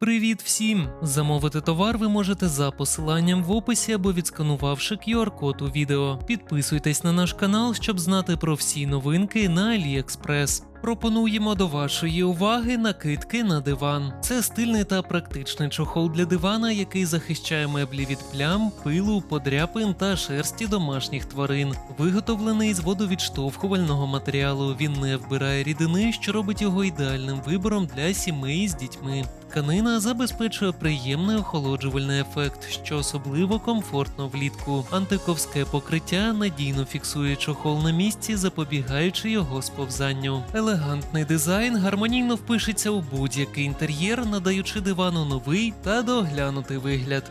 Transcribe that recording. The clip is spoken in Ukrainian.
Привіт всім! Замовити товар ви можете за посиланням в описі або відсканувавши QR-код у відео. Підписуйтесь на наш канал, щоб знати про всі новинки на AliExpress. Пропонуємо до вашої уваги накидки на диван. Це стильний та практичний чохол для дивана, який захищає меблі від плям, пилу, подряпин та шерсті домашніх тварин. Виготовлений з водовідштовхувального матеріалу. Він не вбирає рідини, що робить його ідеальним вибором для сімей з дітьми. Тканина забезпечує приємний охолоджувальний ефект, що особливо комфортно влітку. Антиковське покриття надійно фіксує чохол на місці, запобігаючи його сповзанню. Елегантний дизайн гармонійно впишеться у будь-який інтер'єр, надаючи дивану новий та доглянутий вигляд.